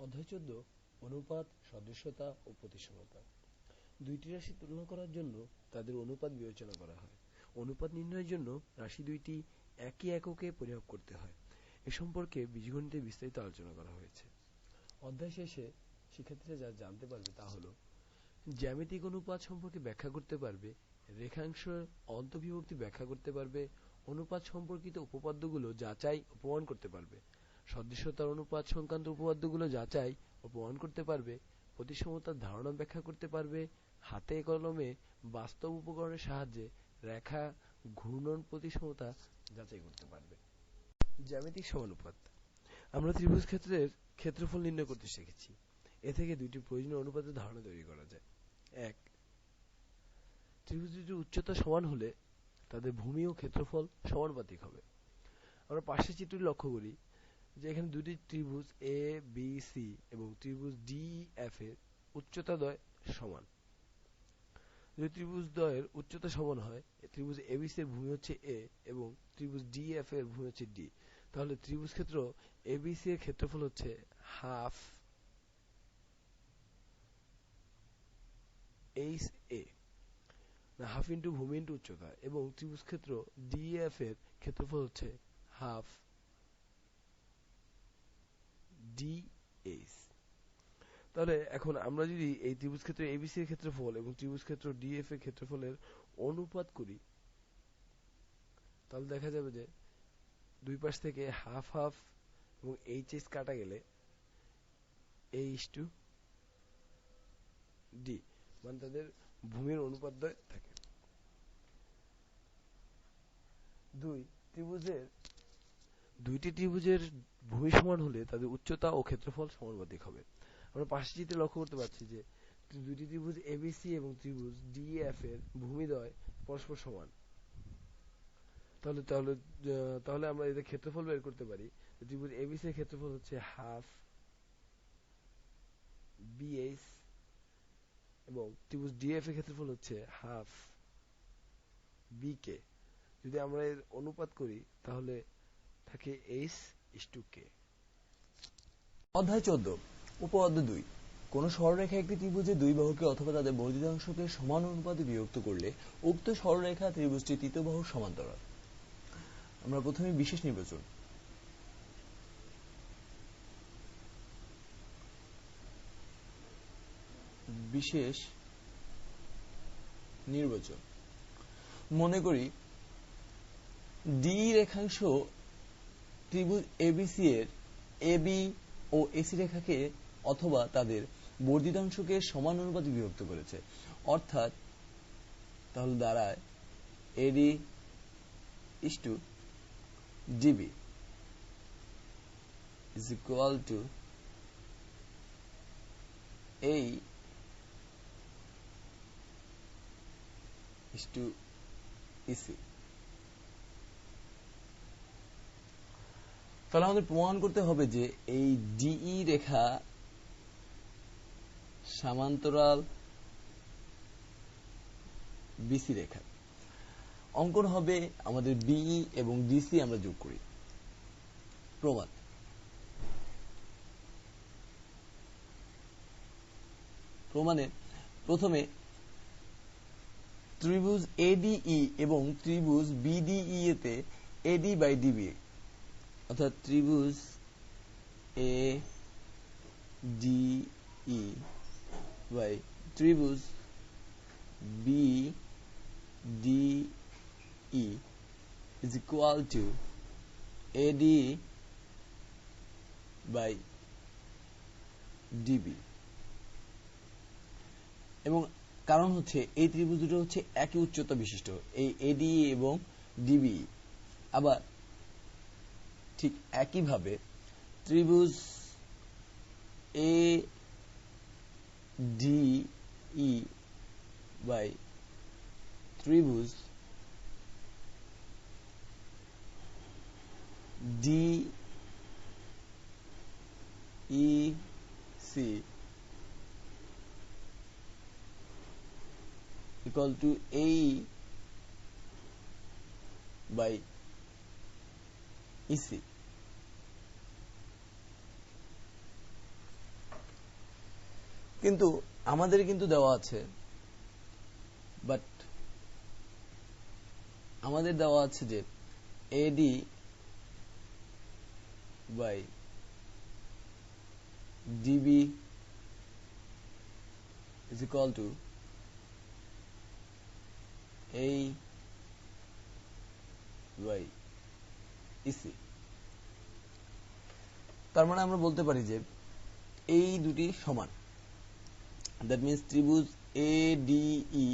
অধ্যায় চোদ্দ, অনুপাত, সদস্যতা ও প্রতিসমতা। দুইটি রাশি তুলনা করার জন্য তাদের অনুপাত বিবেচনা করা হয়। অনুপাত নির্ণয়ের জন্য রাশি দুইটি একই এককে পরিমাপ করতে হয়। এ সম্পর্কে বীজগণিতে বিস্তারিত আলোচনা করা হয়েছে। অধ্যায় শেষে শিক্ষার্থীরা যা জানতে পারবে তা হল, জ্যামিতিক অনুপাত সম্পর্কে ব্যাখ্যা করতে পারবে রেখাংশ অন্তবিভক্তি ব্যাখ্যা করতে পারবে, অনুপাত সম্পর্কিত উপপাদ্যগুলো যাচাই ও প্রমাণ করতে পারবে। সদৃশতার অনুপাত সংক্রান্ত উপপাদ্যগুলো যাচাই ও প্রমাণ করতে পারবে, প্রতিসমতার ধারণা ব্যাখ্যা করতে পারবে, হাতে কলমে বাস্তব উপকরণের সাহায্যে রেখা ঘূর্ণন প্রতিসমতা যাচাই করতে পারবে। জ্যামিতিক সমানুপাত। আমরা ত্রিভুজ ক্ষেত্রের ক্ষেত্রফল নির্ণয় করতে শিখেছি। এ থেকে দুইটি প্রয়োজনীয় অনুপাতের ধারণা তৈরি করা যায়। এক ত্রিভুজ দুটির উচ্চতা সমান হলে তাদের ভূমি ও ক্ষেত্রফল সমানুপাতিক হবে। আমরা পাশের চিত্রটি লক্ষ্য করি। যে এখানে দুটি ত্রিভুজ এ বি সি এবং ত্রিভুজ ডি এফ এর উচ্চতা দ্বয় সমান। যদি ত্রিভুজ দ্বয়ের উচ্চতা সমান হয় ত্রিভুজ এবিসি এর ভূমি হচ্ছে এ এবং ত্রিভুজ ডি এফ এর ভূমি হচ্ছে ডি তাহলে ত্রিভুজ ক্ষেত্র এবিসি এর ক্ষেত্রফল হচ্ছে half H A half into ভূমি ইন্টু উচ্চতা এবং ত্রিভুজ ক্ষেত্র ডিএফ এর ক্ষেত্রফল হচ্ছে হাফ ডিএস তাহলে এখন আমরা যদি এই ত্রিভুজ ক্ষেত্র এবিসি এর ক্ষেত্রফল এবং ত্রিভুজ ক্ষেত্র ডিএফ এর ক্ষেত্রফলের অনুপাত করি, তাহলে দেখা যাবে যে দুই পাশ থেকে হাফ হাফ এবং এইচ এস কাটা গেলে এইচ টু ডি মানে তাদের ভূমির অনুপাত থাকে। দুই, ত্রিভুজের, দুইটি ত্রিভুজের ভূমি সমান হলে তাদের উচ্চতা ও ক্ষেত্রফল সমানুপাতিক হবে। আমরা পাশের চিত্রে লক্ষ্য করতে পারছি যে দুইটি ত্রিভুজ এবিসি এবং ত্রিভুজ ডিএফ এর ভূমিদ্বয় পরস্পর সমান। তাহলে তাহলে তাহলে আমরা এদের ক্ষেত্রফল বের করতে পারি। ত্রিভুজ এবিসি এর ক্ষেত্রফল হচ্ছে হাফ বিএস এবং ত্রিভুজ ডিএফ এর ক্ষেত্রফল হচ্ছে হাফ বিকে যদি আমরা এর অনুপাত করি, তাহলে থাকে এইচ ইস টু কে অধ্যায় চোদ্দ, উপপাদ্য দুই। কোন সরলরেখা একটি ত্রিভুজের দুই বাহুকে অথবা তাদের বর্ধিতাংশকে সমান অনুপাতে বিভক্ত করলে উক্ত সরলরেখা ত্রিভুজটি তৃতীয় বাহুর সমান্তরাল। আমরা প্রথমে বিশেষ নির্বাচন। বিশেষ নির্বাচন। মনে করি ডি রেখাংশ ত্রিভুজ এবিসি এর এবি ও এসি রেখাকে অথবা তাদের বর্ধিতাংশকে সমান অনুপাতে বিভক্ত করেছে। অর্থাৎ তাহলে দাঁড়ায় AD is to DB is equal to এই is to EC তাহলে আমাদের প্রমাণ করতে হবে যে এই ডিই রেখা সমান্তরাল বিসি রেখা। অঙ্কন হবে আমাদের বিই এবং ডিসি আমরা যোগ করি। প্রমাণ। প্রমাণে প্রথমে ত্রিভুজ এডিই এবং ত্রিভুজ বিডিই এতে এডি বাই ডিবি অর্থাৎ ত্রিভুজ এ ডিই বাই ত্রিভুজ B DE is equal to AD by DB এবং কারণ হচ্ছে এই ত্রিভুজ দুটো হচ্ছে একই উচ্চতা বিশিষ্ট, এই এডি এবং ডিবি আবার ঠিক একইভাবে ত্রিভুজ এ ডি ই বাই ত্রিভুজ D E C equal to AE by EC কিন্তু আমাদের কিন্তু দেওয়া আছে। বাট আমাদের দেওয়া আছে যে AD by DB is equal to a by EC তার মানে আমরা বলতে পারি যে এই দুটি সমান। দ্যাট মিন্স ত্রিভুজ A DE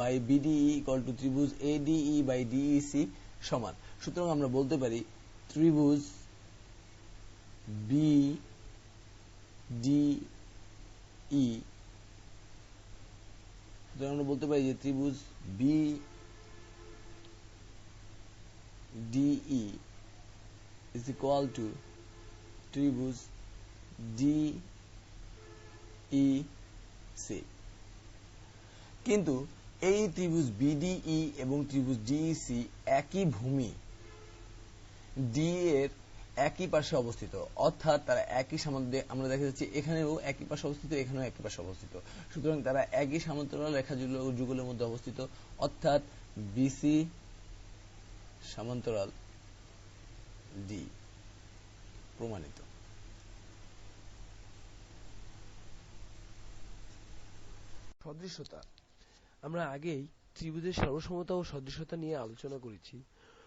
by BDE equal to ত্রিভুজ ডিই বাই ডিইসি সমান। সুতরাং আমরা বলতে পারি ত্রিভুজ ই সুতরাং আমরা বলতে পারি যে ত্রিভুজ ডিই is equal to ত্রিভুজ ডি ই সি। কিন্তু এই ত্রিভুজ বিডিই এবং ত্রিভুজ ডিইসি একই ভূমি। ডি এর একই পাশে অবস্থিত। অর্থাৎ তারা একই সামন্তে আমরা দেখা যাচ্ছে এখানেও একই পাশে অবস্থিত, এখানেও একই পাশে অবস্থিত। সুতরাং তারা একই সমান্তরাল রেখা যুগল- যুগলের মধ্যে অবস্থিত। অর্থাৎ বিসি সমান্তরাল ডি প্রমাণিত। সদৃশতা। আমরা আগেই ত্রিভুজের সর্বসমতা ও সদৃশতা নিয়ে আলোচনা করেছি।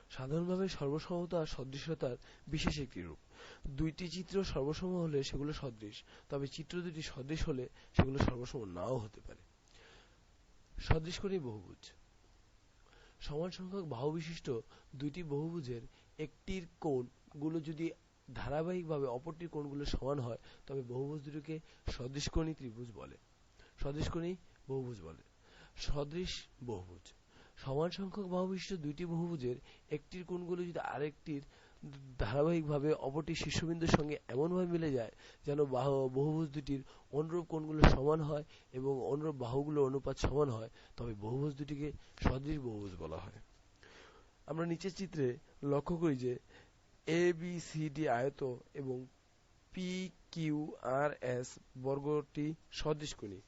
সাধারণভাবে সর্বসমতা সদৃশতার বিশেষ একটি রূপ। দুইটি চিত্র সর্বসম হলে সেগুলো সদৃশ, তবে চিত্র দুটি সদৃশ হলে সেগুলো সর্বসম নাও হতে পারে। সদৃশকোণী বহুভুজ। সমান সংখ্যক বাহু বিশিষ্ট দুইটি বহুভুজের একটির কোণগুলো যদি ধারাবাহিকভাবে অপরটির কোণগুলো সমান হয়, তবে বহুভুজ দুটিকে সদৃশ সদৃশকোণী ত্রিভুজ বলে। সদৃশকোণী বহুভুজ বলে। সদৃশ বহুভুজ। সমান সংখ্যক বাহু বিশিষ্ট দুইটি বহুভুজের, একটির কোণগুলো যদি আরেকটির ধারাবাহিকভাবে অপরটির শীর্ষবিন্দুর সঙ্গে এমনভাবে মিলে যায়, যেন বাহু, বহুভুজ দুটির অনুরূপ কোণগুলো সমান হয় এবং অনুরূপ বাহুগুলোর অনুপাত সমান হয়, তবে বহুভুজ দুটিকে সদৃশ বহুভুজ বলা হয়। আমরা নিচের চিত্রে লক্ষ্য করি যে এ বি সি ডি আয়ত এবং পি কিউ আর এস বর্গটি সদৃশ সদৃশকোণী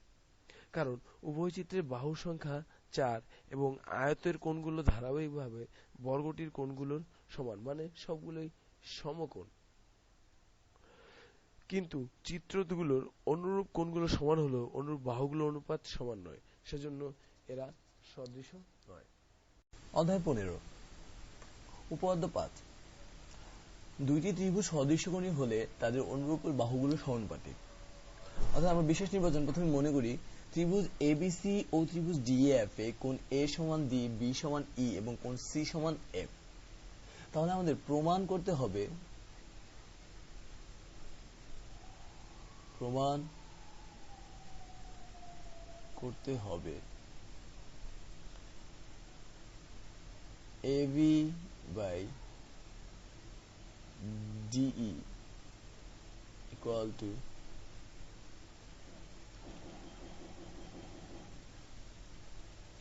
কারণ উভয় চিত্রের বাহু সংখ্যা চার এবং আয়তের কোণগুলো ধারাবাহিকভাবে বর্গটির কোণগুলোর সমান মানে সবগুলোই সমকোণ। কিন্তু চিত্রগুলোর অনুরূপ কোণগুলো সমান হলেও অনুরূপ বাহুগুলোর অনুপাত সমান নয়, সেজন্য এরা সদৃশ নয়। অধ্যায় পনেরো। উপপাদ্য পাঁচ। দুইটি ত্রিভুজ সদৃশ্যকোণী হলে তাদের অনুরূপ বাহুগুলো সমানুপাতিক অর্থাৎ আমরা বিশেষ নির্বাচন প্রথমে মনে করি ত্রিভুজ এবিসি ও ত্রিভুজ ডিএফ এ কোণ এ সমান ডি বি সমান ই এবং কোন সি সমান এফ তাহলে আমাদের প্রমাণ করতে হবে। প্রমাণ করতে হবে। AB by DE equal to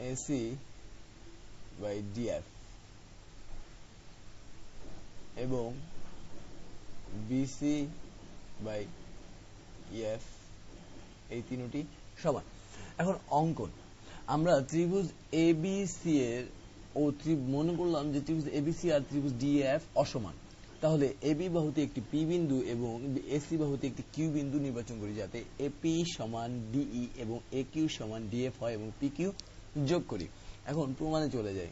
AC by DF এবং BC by EF এই তিনটি সমান। এখন অঙ্কন। আমরা ত্রিভুজ ABC এর ও মনে করলাম যে ত্রিভুজ এবিসি আর ত্রিভুজ ডিএফ অসমান। তাহলে এবি বাহুতে একটি পি বিন্দু এবং এসি বাহুতে একটি কিউ বিন্দু নির্বাচন করি যাতে এপি সমান ডিই এবং এ কিউ সমান ডিএফ হয় এবং পি কিউ যোগ করি। এখন প্রমাণে চলে যাই।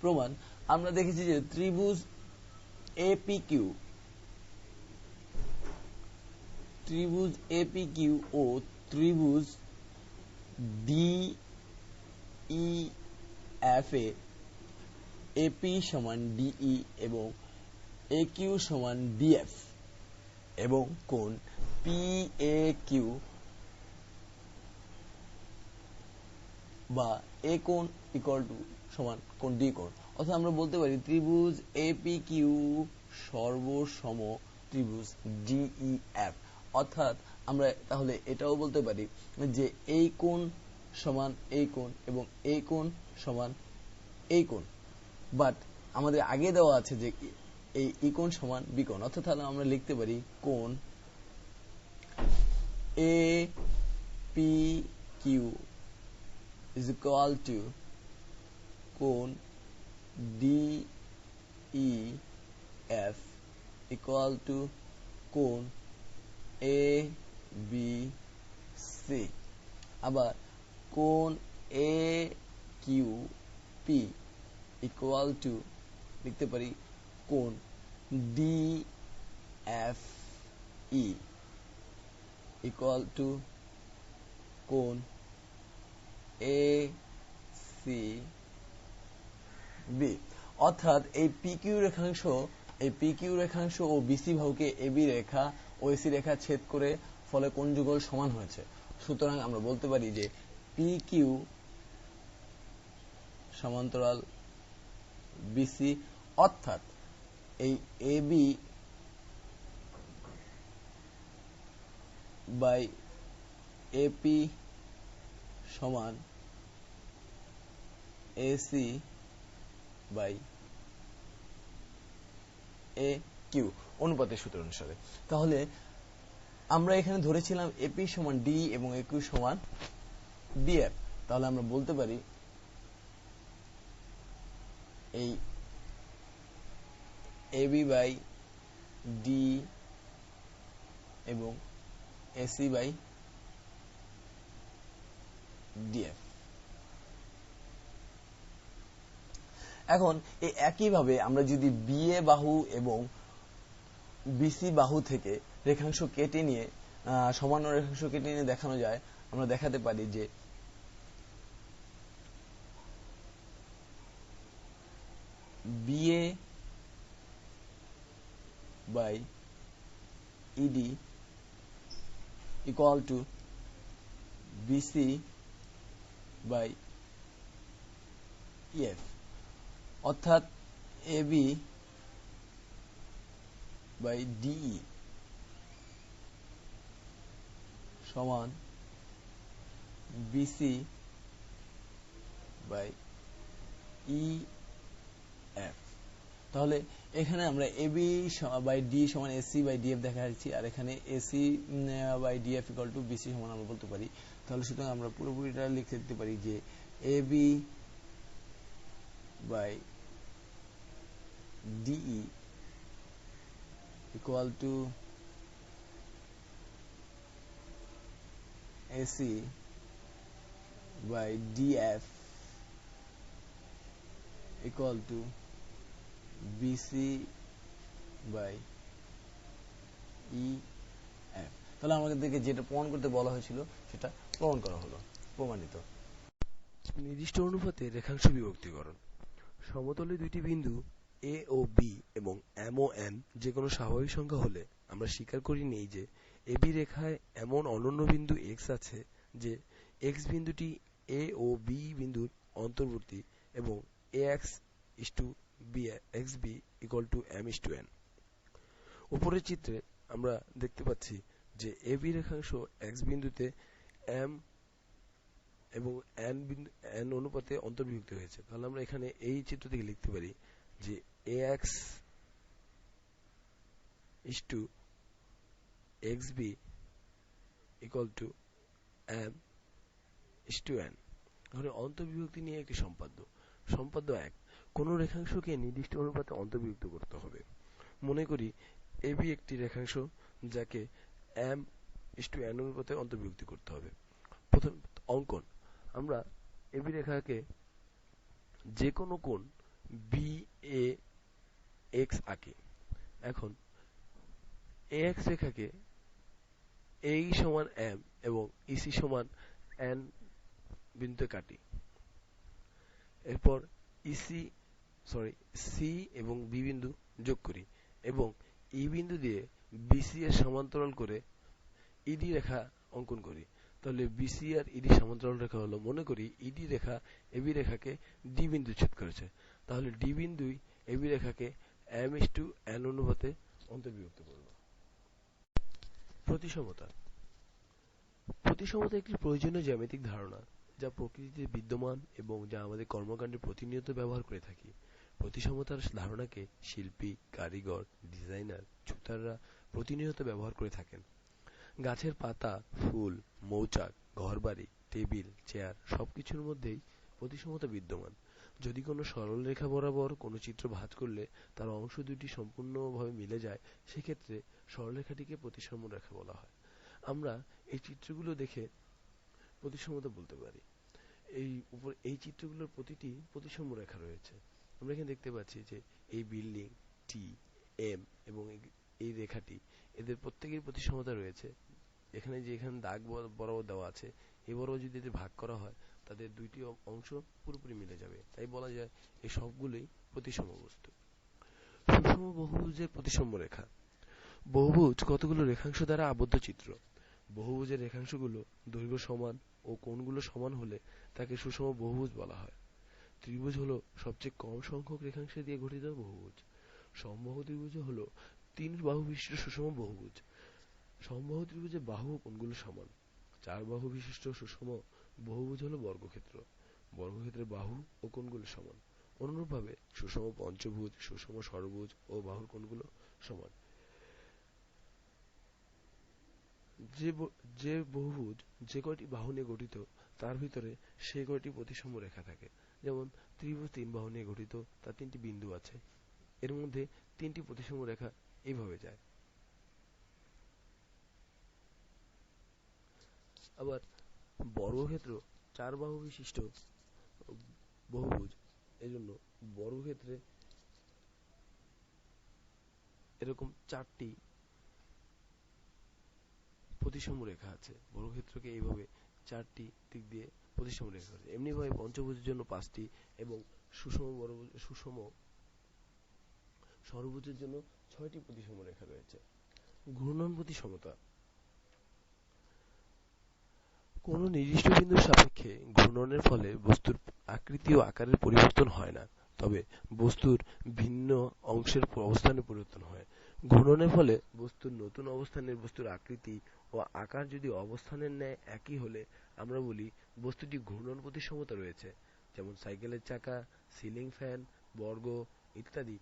প্রমাণ, আমরা দেখেছি যে ত্রিভুজ এপি কিউ ত্রিভুজ এপি কিউ ও ত্রিভুজ D E F A AP সমান ডিই এবং এ কিউ সমান ডিএফ এবং কোণ পি এ কিউ বা এ কোণ ইকুয়াল টু সমান কোণ ডি কোণ। অর্থাৎ আমরা বলতে পারি ত্রিভুজ এপি কিউ সর্বসম ত্রিভুজ ডিই এফ অর্থাৎ আমরা তাহলে এটাও বলতে পারি যে এই কোণ সমান এই কোণ এবং এই কোণ সমান এই কোণ। বাট আমাদের আগে দেওয়া আছে যে এই ই কোণ সমান বি কোণ। অর্থাৎ তাহলে আমরা লিখতে পারি কোণ A P Q is equal to কোণ এফ equal to কোণ সি আবার কোণ পি ইকুয়াল টু লিখতে পারি কোণ ই ইকুয়াল টু কোণ এ সি বি অর্থাৎ এই পি কিউ রেখাংশ, এই পি কিউ রেখাংশ ও বিসি বাহুকে এবি রেখা ও এসি রেখা ছেদ করে ফলে কোন যুগল সমান হয়েছে। সুতরাং আমরা বলতে পারি যে পি কিউ সমান্তরাল বিসি অর্থাৎ এই এবি বাই এপি সমান এসি বাই এ কিউ অনুপাতের সূত্র অনুসারে। তাহলে আমরা এখানে ধরেছিলাম এপি সমান ডি এবং এ কিউ সমান ডিএফ তাহলে আমরা বলতে পারি এই এবি বাই ডি এবং এসি বাই ডিএফ এখন একইভাবে আমরা যদি বিএ বাহু এবং বিসি বাহু থেকে রেখাংশ কেটে নিয়ে আহ, সমান রেখাংশ কেটে নিয়ে দেখানো যায় আমরা দেখাতে পারি যে BA by ED equal to BC by EF অর্থাৎ AB by DE সমান BC ই এফ। তাহলে এখানে আমরা এবি বাই ডি সমান এসি বাই ডিএফ দেখা যাচ্ছি, আর এখানে AC by DF equal to BC সমান আমরা বলতে পারি। তাহলে সুতরাং আমরা পুরোপুরিটা লিখে দিতে পারি যে AB DE equal to AC by DF equal to BC by E F তাহলে আমাদেরকে যেটা প্রমাণ করতে বলা হয়েছিল, সেটা প্রমাণ করা হলো, প্রমাণিত। নির্দিষ্ট অনুপাতে রেখাংশ বিভক্তিকরণ। সমতলে দুইটি বিন্দু এ ও বি এবং এম ও এন যে কোনো স্বাভাবিক সংখ্যা হলে আমরা স্বীকার করি নেই যে এবি রেখায় এমন অনন্য বিন্দু এক্স আছে যে এক্স বিন্দুটি এ ও বি বিন্দুর অন্তর্বর্তী এবং এম ইস টু এন উপরের চিত্রে আমরা দেখতে পাচ্ছি যে এবি রেখাংশ এক্স বিন্দুতে এম এবং এন এন অনুপাতে অন্তর্ভুক্ত হয়েছে। তাহলে আমরা এখানে এই চিত্র থেকে লিখতে পারি যে A X is to X B equal to M is to N এখানে অন্তর্বিভক্তি নিয়ে একটি সম্পাদ্য। সম্পাদ্য এক। কোন রেখাংশকে নির্দিষ্ট অনুপাতে অন্তর্ভুক্ত করতে হবে। মনে করি এবি একটি রেখাংশ যাকে এম ইস টু এন অনুপাতে অন্তর্ভুক্তি করতে হবে। প্রথম অঙ্কন। আমরা এবি রেখাকে যে কোনো কোণ বি এ এক্স আঁকি। এখন এক্স রেখাকে এই সমান এম এবং ইসি সমান এন বিন্দুতে কাটি। এরপর ইসি সরি সি এবং বি বিন্দু যোগ করি এবং ই বিন্দু দিয়ে বিসি এর সমান্তরাল করে ইডি রেখা অঙ্কন করি। তাহলে বিসি আর ইডি সমান্তরাল রেখা হলো, মনে করি ইডি রেখা এবি রেখাকে ডি বিন্দু ছেদ করেছে। তাহলে ডি বিন্দুই এবি রেখাকে এম ইস টু এন অনুপাতে অন্তর্বিভক্ত করব। প্রতিসমতা। প্রতিসমতা একটি প্রয়োজনীয় জ্যামিতিক ধারণা যা প্রকৃতিতে বিদ্যমান এবং যা আমাদের কর্মকাণ্ডে প্রতিনিয়ত ব্যবহার করে থাকি। প্রতিসমতার ধারণাকে শিল্পী, কারিগর, ডিজাইনার, ছুতাররা প্রতিনিয়ত ব্যবহার করে থাকেন। গাছের পাতা, ফুল, মৌচাক, ঘরবাড়ি, টেবিল, চেয়ার সবকিছুর মধ্যেই প্রতিসমতা বিদ্যমান। যদি কোনো সরল রেখা বরাবর কোনো চিত্র ভাঁজ করলে তার অংশ দুটি সম্পূর্ণভাবে মিলে যায়, সেক্ষেত্রে সরলরেখাটিকে প্রতিসম রেখা বলা হয়। আমরা এই চিত্রগুলো দেখে প্রতিসমতা বলতে পারি। এই উপর, এই চিত্রগুলোর প্রতিটি প্রতিসম রেখা রয়েছে। আমরা এখানে দেখতে পাচ্ছি যে এই বিল্ডিং, টি, এম এবং এই- রেখাটি, এদের প্রত্যেকের প্রতিসমতা রয়েছে। এখানে যে এখানে দাগ বর- বরাবর দেওয়া আছে এই বরাবর যদি এদের ভাগ করা হয়, তাদের দুইটি অংশ পুরোপুরি মিলে যাবে। তাই বলা যায় এই সবগুলোই প্রতিসম বস্তু। সুষম বহুভুজের প্রতিসম রেখা। বহুভুজ কতগুলো রেখাংশ দ্বারা আবদ্ধ চিত্র? বহুভুজের রেখাংশগুলো দৈর্ঘ্য সমান ও কোণগুলো সমান হলে তাকে সুষম বহুভুজ বলা হয়। ত্রিভুজ হলো সবচেয়ে কম সংখ্যক রেখাংশ দিয়ে গঠিত বহুভুজ। সমবাহু ত্রিভুজ হলো তিন বাহু বিশিষ্ট সুষম বহুভুজ। সমবাহু ত্রিভুজে বাহু কোণগুলো সমান? চার বাহু বিশিষ্ট সুষম বহুভুজ হলো বর্গক্ষেত্র। বর্গক্ষেত্রের বাহু ও কোণগুলো সমান? অনুরূপভাবে সুষম পঞ্চভুজ, সুষম ষড়ভুজ ও বাহুর কোণগুলো সমান? যে যে বহুভুজ যে কয়টি বাহু নিয়ে গঠিত, তার ভিতরে সে কয়টি প্রতিসম রেখা থাকে? যেমন, ত্রিভুজ তিন বাহু নিয়ে গঠিত, তার তিনটি বিন্দু আছে। এর মধ্যে তিনটি প্রতিসম রেখা এইভাবে যায়। আবার বর্গক্ষেত্র চার বাহু বিশিষ্ট বহুভুজ, এজন্য বর্গক্ষেত্রে এরকম চারটি প্রতিসম রেখা আছে। বর্গক্ষেত্রকে এইভাবে চারটি দিক দিয়ে প্রতিসম রেখা আছে। এমনি ভাবে পঞ্চভুজের জন্য পাঁচটি এবং সুষম বর্গভুজ সুষম ষড়ভুজের জন্য ছয়টি প্রতিসম রেখা রয়েছে। ঘূর্ণন প্রতিসমতা কোন নির্দিষ্ট বিন্দুর সাপেক্ষে ঘূর্ণনের ফলে বস্তুর আকৃতি ও আকারের পরিবর্তন হয় না, তবে বস্তুর ভিন্ন অংশের অবস্থানের পরিবর্তন হয়। ঘূর্ণনের ফলে বস্তুর নতুন অবস্থানের বস্তুর আকৃতি ও আকার যদি অবস্থানের ন্যায় একই হলে, আমরা বলি বস্তুটি ঘূর্ণন প্রতিসমতা রয়েছে, যেমন সাইকেলের চাকা, সিলিং ফ্যান, বর্গ ইত্যাদি।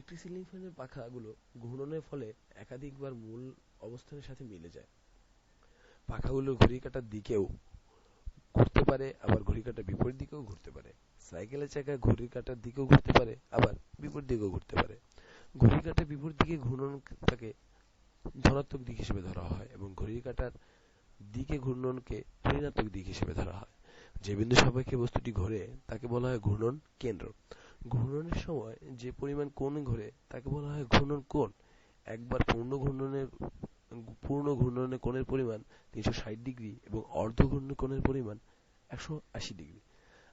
একটি সিলিং ফ্যানের পাখাগুলো ঘূর্ণনের ফলে একাধিকবার মূল অবস্থানের সাথে মিলে যায়। পাখাগুলো ঘড়ি কাটার দিকেও ঘুরতে পারে, আবার ঘড়ি কাঁটার বিপরীত দিকেও ঘুরতে পারে। সাইকেলের চাকা ঘড়ির কাটার দিকেও ঘুরতে পারে, আবার বিপরীত দিকেও ঘুরতে পারে। ঘড়ির কাঁটার বিপরীত দিকে ঘূর্ণনটাকে ধনাত্মক দিক হিসেবে ধরা হয় এবং ঘড়ির কাটার দিকে ঘূর্ণনকে ঋণাত্মক দিক হিসেবে ধরা হয়। যে বিন্দু সাপেক্ষে বস্তুটি ঘোরে, তাকে বলা হয় ঘূর্ণন কেন্দ্র। ঘূর্ণনের সময় যে পরিমাণ কোণ ঘোরে, তাকে বলা হয় ঘূর্ণন কোণ। একবার পূর্ণ ঘূর্ণনের পূর্ণ ঘূর্ণনের কোণের পরিমাণ তিনশো ষাট ডিগ্রি এবং অর্ধ ঘূর্ণন কোণের পরিমাণ একশো আশি ডিগ্রি।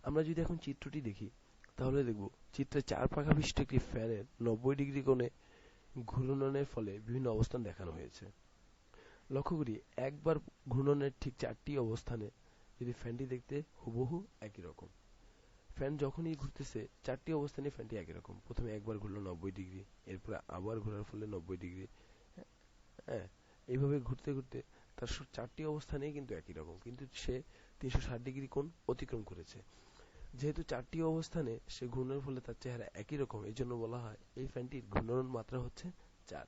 আমরা যদি এখন চিত্রটি দেখি, তাহলে দেখব চিত্রে চার পাখা বিশিষ্ট একটি ফ্যানের নব্বই ডিগ্রি কোণে ঘূর্ণনের ফলে বিভিন্ন অবস্থান দেখানো হয়েছে। লক্ষ্য করি, একবার ঘূর্ণনের ঠিক চারটি অবস্থানে যদি ফ্যানটি দেখতে হুবহু একই রকম। ফ্যান যখনই ঘুরতেছে, চারটি অবস্থানে ফ্যানটি একই রকম। প্রথমে একবার ঘুরলো নব্বই ডিগ্রি, এরপরে আবার ঘোরার ফলে নব্বই ডিগ্রি। হ্যাঁ এইভাবে ঘুরতে ঘুরতে তার চারটি অবস্থানেই কিন্তু একই রকম। কিন্তু সে তিনশো ষাট ডিগ্রি কোণ অতিক্রম করেছে। যেহেতু চারটি অবস্থানে সে ঘূর্ণনের ফলে তার চেহারা একই রকম এই জন্য বলা হয় এই ফ্যানটির ঘূর্ণন মাত্রা হচ্ছে চার।